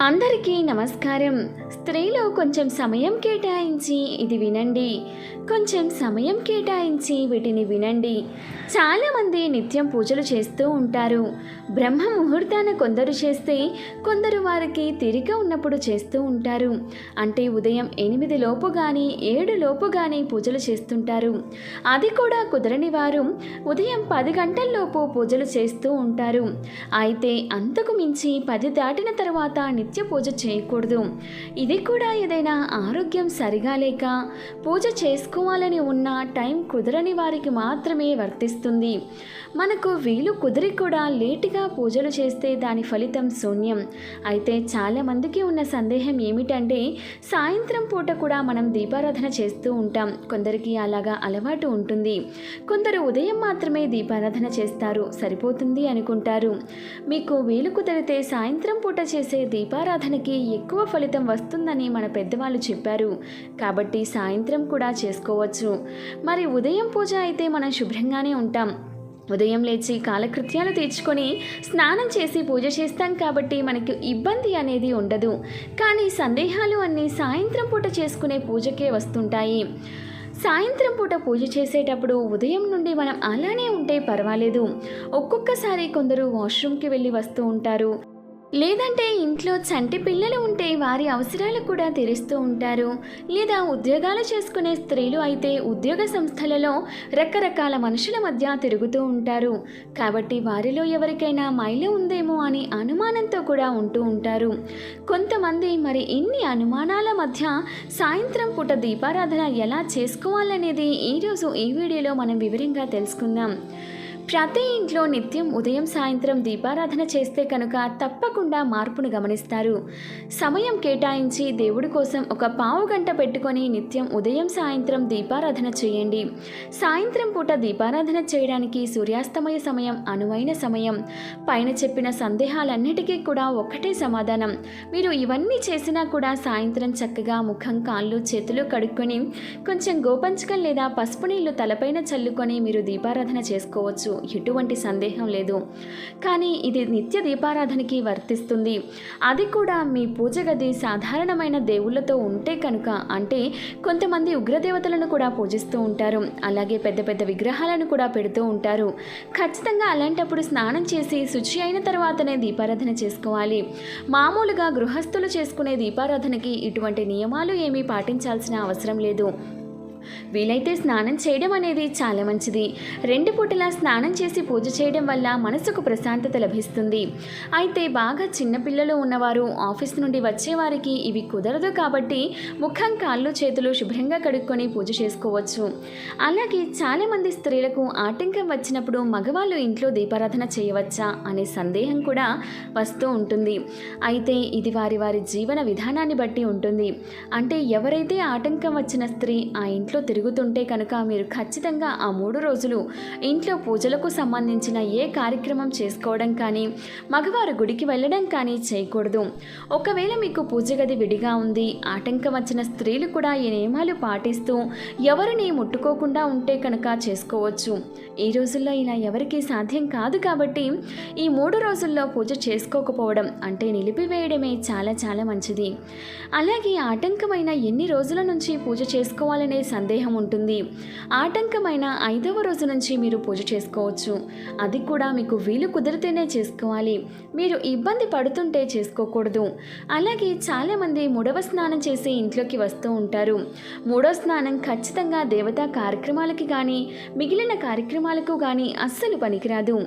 అందరికీ నమస్కారం. స్త్రీలు కొంచెం సమయం కేటాయించి ఇది వినండి. కొంచెం సమయం కేటాయించి వీటిని వినండి. చాలామంది నిత్యం పూజలు చేస్తూ ఉంటారు. బ్రహ్మ ముహూర్తాన కొందరు చేస్తే కొందరు వారికి తిరిగి ఉన్నప్పుడు చేస్తూ ఉంటారు. అంటే ఉదయం ఎనిమిది లోపు కానీ ఏడు లోపు కానీ పూజలు చేస్తుంటారు. అది కూడా కుదరని వారు ఉదయం పది గంటల్లోపు పూజలు చేస్తూ ఉంటారు. అయితే అంతకు మించి పది దాటిన తర్వాత నిత్య పూజ చేయకూడదు. ఇది కూడా ఏదైనా ఆరోగ్యం సరిగా లేక పూజ చేసుకోవాలని ఉన్న టైం కుదరని వారికి మాత్రమే వర్తిస్తుంది. మనకు వీలు కుదిరి కూడా లేటుగా పూజలు చేస్తే దాని ఫలితం శూన్యం. అయితే చాలామందికి ఉన్న సందేహం ఏమిటంటే సాయంత్రం పూట కూడా మనం దీపారాధన చేస్తూ ఉంటాం. కొందరికి అలాగా అలవాటు ఉంటుంది. కొందరు ఉదయం మాత్రమే దీపారాధన చేస్తారు. సరిపోతుంది అనుకుంటారు. మీకు వీలు కుదిరితే సాయంత్రం పూట చేసే దీపారాధనకి ఎక్కువ ఫలితం వస్తుందని మన పెద్దవాళ్ళు చెప్పారు. కాబట్టి సాయంత్రం కూడా చేసుకోవచ్చు. మరి ఉదయం పూజ అయితే మనం శుభ్రంగానే ఉంటాం. ఉదయం లేచి కాలకృత్యాలు తీర్చుకొని స్నానం చేసి పూజ చేస్తాం కాబట్టి మనకు ఇబ్బంది అనేది ఉండదు. కానీ సందేహాలు అన్నీ సాయంత్రం పూట చేసుకునే పూజకే వస్తుంటాయి. సాయంత్రం పూట పూజ చేసేటప్పుడు ఉదయం నుండి మనం అలానే ఉంటే పర్వాలేదు. ఒక్కొక్కసారి కొందరు వాష్రూమ్కి వెళ్ళి వస్తూ ఉంటారు. లేదంటే ఇంట్లో చంటి పిల్లలు ఉంటే వారి అవసరాలు కూడా తీరుస్తూ ఉంటారు. లేదా ఉద్యోగాలు చేసుకునే స్త్రీలు అయితే ఉద్యోగ సంస్థలలో రకరకాల మనుషుల మధ్య తిరుగుతూ ఉంటారు. కాబట్టి వారిలో ఎవరికైనా మైలు ఉందేమో అని అనుమానంతో కూడా ఉంటూ ఉంటారు. కొంతమంది మరి ఇన్ని అనుమానాల మధ్య సాయంత్రం పూట దీపారాధన ఎలా చేసుకోవాలనేది ఈరోజు ఈ వీడియోలో మనం వివరంగా తెలుసుకుందాం. ప్రతి ఇంట్లో నిత్యం ఉదయం సాయంత్రం దీపారాధన చేస్తే కనుక తప్పకుండా మార్పును గమనిస్తారు. సమయం కేటాయించి దేవుడి కోసం ఒక పావు గంట పెట్టుకొని నిత్యం ఉదయం సాయంత్రం దీపారాధన చేయండి. సాయంత్రం పూట దీపారాధన చేయడానికి సూర్యాస్తమయ సమయం అనువైన సమయం పైన చెప్పిన సందేహాలన్నిటికీ కూడా ఒక్కటే సమాధానం. మీరు ఇవన్నీ చేసినా కూడా సాయంత్రం చక్కగా ముఖం కాళ్ళు చేతులు కడుక్కొని కొంచెం గోపంచకం లేదా పసుపు నీళ్ళు తలపైన చల్లుకొని మీరు దీపారాధన చేసుకోవచ్చు. ఎటువంటి సందేహం లేదు. కానీ ఇది నిత్య దీపారాధనకి వర్తిస్తుంది. అది కూడా మీ పూజ గది సాధారణమైన దేవుళ్ళతో ఉంటే కనుక అంటే కొంతమంది ఉగ్రదేవతలను కూడా పూజిస్తూ ఉంటారు. అలాగే పెద్ద పెద్ద విగ్రహాలను కూడా పెడుతూ ఉంటారు. ఖచ్చితంగా అలాంటప్పుడు స్నానం చేసి శుచి అయిన తర్వాతనే దీపారాధన చేసుకోవాలి. మామూలుగా గృహస్థులు చేసుకునే దీపారాధనకి ఇటువంటి నియమాలు ఏమీ పాటించాల్సిన అవసరం లేదు. వీలైతే స్నానం చేయడం అనేది చాలా మంచిది. రెండు పూటలా స్నానం చేసి పూజ చేయడం వల్ల మనసుకు ప్రశాంతత లభిస్తుంది. అయితే బాగా చిన్నపిల్లలు ఉన్నవారు ఆఫీస్ నుండి వచ్చేవారికి ఇవి కుదరదు కాబట్టి ముఖం కాళ్ళు చేతులు శుభ్రంగా కడుక్కొని పూజ చేసుకోవచ్చు. అలాగే చాలామంది స్త్రీలకు ఆటంకం వచ్చినప్పుడు మగవాళ్ళు ఇంట్లో దీపారాధన చేయవచ్చా అనే సందేహం కూడా వస్తూ ఉంటుంది. అయితే ఇది వారి వారి జీవన విధానాన్ని బట్టి ఉంటుంది. అంటే ఎవరైతే ఆటంకం వచ్చిన స్త్రీ ఆ ఇంట్లో తిరుగుతుంటే కనుక మీరు ఖచ్చితంగా ఆ మూడు రోజులు ఇంట్లో పూజలకు సంబంధించిన ఏ కార్యక్రమం చేసుకోవడం కానీ మగవారు గుడికి వెళ్ళడం కానీ చేయకూడదు. ఒకవేళ మీకు పూజ గది విడిగా ఉంది ఆటంకం వచ్చిన స్త్రీలు కూడా ఈ నియమాలు పాటిస్తూ ఎవరిని ముట్టుకోకుండా ఉంటే కనుక చేసుకోవచ్చు. ఈ రోజుల్లో ఇలా ఎవరికీ సాధ్యం కాదు కాబట్టి ఈ మూడు రోజుల్లో పూజ చేసుకోకపోవడం అంటే నిలిపివేయడమే చాలా చాలా మంచిది. అలాగే ఆటంకమైన ఎన్ని రోజుల నుంచి పూజ చేసుకోవాలనే సందేహం ఉంటుంది. ఆటంకమైన ఐదవ రోజు నుంచి మీరు పూజ చేసుకోవచ్చు. అది కూడా మీకు వీలు కుదిరితేనే చేసుకోవాలి. మీరు ఇబ్బంది పడుతుంటే చేసుకోకూడదు. అలాగే చాలామంది మూడవ స్నానం చేసి ఇంట్లోకి వస్తూ ఉంటారు. మూడో స్నానం ఖచ్చితంగా దేవతా కార్యక్రమాలకి కానీ మిగిలిన కార్యక్రమాలకు కానీ అస్సలు పనికిరాదు.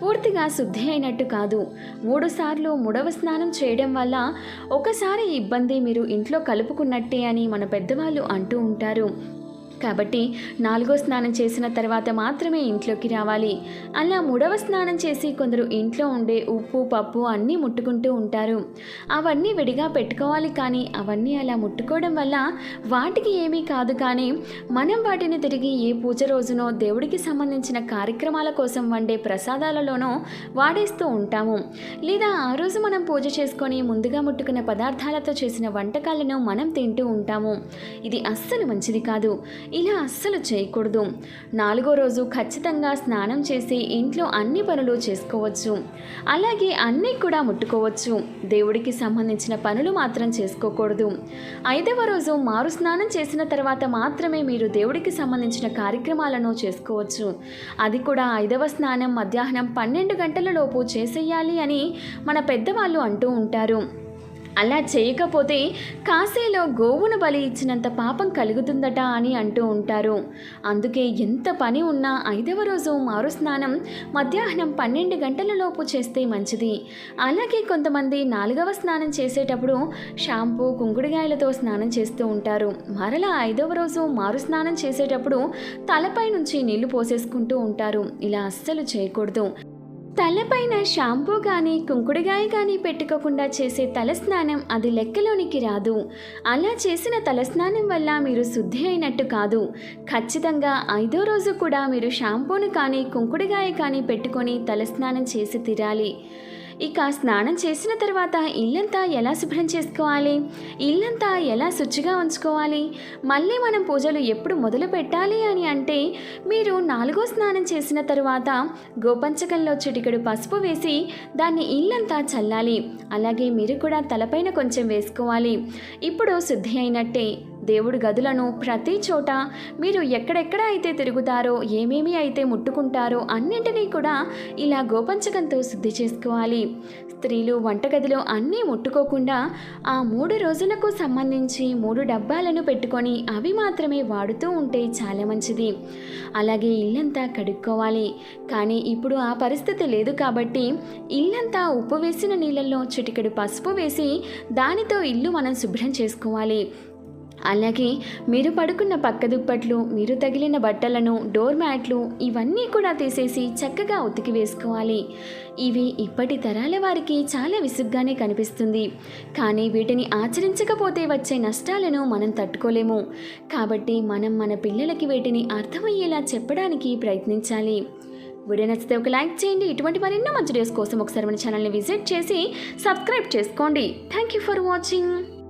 పూర్తిగా శుద్ధి అయినట్టు కాదు. మూడు సార్లు మూడవ స్నానం చేయడం వల్ల ఒకసారి ఇబ్బంది మీరు ఇంట్లో కలుపుకున్నట్టే అని మన పెద్దవాళ్ళు అంటూ ఉంటారు. కాబట్టి నాలుగో స్నానం చేసిన తర్వాత మాత్రమే ఇంట్లోకి రావాలి. అలా మూడవ స్నానం చేసి కొందరు ఇంట్లో ఉండే ఉప్పు పప్పు అన్నీ ముట్టుకుంటూ ఉంటారు. అవన్నీ విడిగా పెట్టుకోవాలి కానీ అవన్నీ అలా ముట్టుకోవడం వల్ల వాటికి ఏమీ కాదు కానీ మనం వాటిని తిరిగి ఏ పూజ రోజునో దేవుడికి సంబంధించిన కార్యక్రమాల కోసం వండే ప్రసాదాలలోనో వాడేస్తూ ఉంటాము. లేదా ఆ రోజు మనం పూజ చేసుకొని ముందుగా ముట్టుకున్న పదార్థాలతో చేసిన వంటకాలను మనం తింటూ ఉంటాము. ఇది అస్సలు మంచిది కాదు. ఇలా అస్సలు చేయకూడదు. నాలుగో రోజు ఖచ్చితంగా స్నానం చేసి ఇంట్లో అన్ని పనులు చేసుకోవచ్చు. అలాగే అన్నీ కూడా ముట్టుకోవచ్చు. దేవుడికి సంబంధించిన పనులు మాత్రం చేసుకోకూడదు. ఐదవ రోజు మారు స్నానం చేసిన తర్వాత మాత్రమే మీరు దేవుడికి సంబంధించిన కార్యక్రమాలను చేసుకోవచ్చు. అది కూడా ఐదవ స్నానం మధ్యాహ్నం పన్నెండు గంటల లోపు చేసేయాలి అని మన పెద్దవాళ్ళు అంటూ ఉంటారు. అలా చేయకపోతే కాశీలో గోవును బలి ఇచ్చినంత పాపం కలుగుతుందట అని అంటూ ఉంటారు. అందుకే ఎంత పని ఉన్నా ఐదవ రోజు మారు స్నానం మధ్యాహ్నం పన్నెండు గంటల లోపు చేస్తే మంచిది. అలాగే కొంతమంది నాలుగవ స్నానం చేసేటప్పుడు షాంపూ కుంకుడుగాయలతో స్నానం చేస్తూ ఉంటారు. మరలా ఐదవ రోజు మారు స్నానం చేసేటప్పుడు తలపై నుంచి నీళ్ళు పోసేసుకుంటూ ఉంటారు. ఇలా అస్సలు చేయకూడదు. తలపైన షాంపూ కానీ కుంకుడుగాయ కానీ పెట్టుకోకుండా చేసే తలస్నానం అది లెక్కలోనికి రాదు. అలా చేసిన తలస్నానం వల్ల మీరు శుద్ధి అయినట్టు కాదు. ఖచ్చితంగా ఐదో రోజు కూడా మీరు షాంపూను కానీ కుంకుడుగాయ కానీ పెట్టుకొని తలస్నానం చేసి తీరాలి. ఇక స్నానం చేసిన తర్వాత ఇల్లంతా ఎలా శుభ్రం చేసుకోవాలి? ఇల్లంతా ఎలా శుచిగా ఉంచుకోవాలి? మళ్ళీ మనం పూజలు ఎప్పుడు మొదలు పెట్టాలి అని అంటే మీరు నాలుగో స్నానం చేసిన తర్వాత గోపంచకంలో చిటికెడు పసుపు వేసి దాన్ని ఇల్లంతా చల్లాలి. అలాగే మీరు కూడా తలపైన కొంచెం వేసుకోవాలి. ఇప్పుడు శుద్ధి అయినట్టే దేవుడి గదులను ప్రతి చోట మీరు ఎక్కడెక్కడ అయితే తిరుగుతారో ఏమేమి అయితే ముట్టుకుంటారో అన్నింటినీ కూడా ఇలా గోపంచకంతో శుద్ధి చేసుకోవాలి. స్త్రీలు వంటగదిలో అన్నీ ముట్టుకోకుండా ఆ మూడు రోజులకు సంబంధించి మూడు డబ్బాలను పెట్టుకొని అవి మాత్రమే వాడుతూ ఉంటే చాలా మంచిది. అలాగే ఇల్లంతా కడుక్కోవాలి. కానీ ఇప్పుడు ఆ పరిస్థితి లేదు కాబట్టి ఇల్లంతా ఉప్పు వేసిన నీళ్ళల్లో చిటికెడు పసుపు వేసి దానితో ఇల్లు మనం శుభ్రం చేసుకోవాలి. అలాగే మీరు పడుకున్న పక్క దుప్పట్లు మీరు తగిలిన బట్టలను డోర్ మ్యాట్లు ఇవన్నీ కూడా తీసేసి చక్కగా ఉతికి వేసుకోవాలి. ఇవి ఇప్పటి తరాల వారికి చాలా విసుగ్గానే కనిపిస్తుంది. కానీ వీటిని ఆచరించకపోతే వచ్చే నష్టాలను మనం తట్టుకోలేము. కాబట్టి మనం మన పిల్లలకి వీటిని అర్థమయ్యేలా చెప్పడానికి ప్రయత్నించాలి. వీడియో నచ్చితే ఒక లైక్ చేయండి. ఇటువంటి మరెన్నో మంచి డేస్ కోసం ఒకసారి మన ఛానల్ని విజిట్ చేసి సబ్స్క్రైబ్ చేసుకోండి. Thank you for watching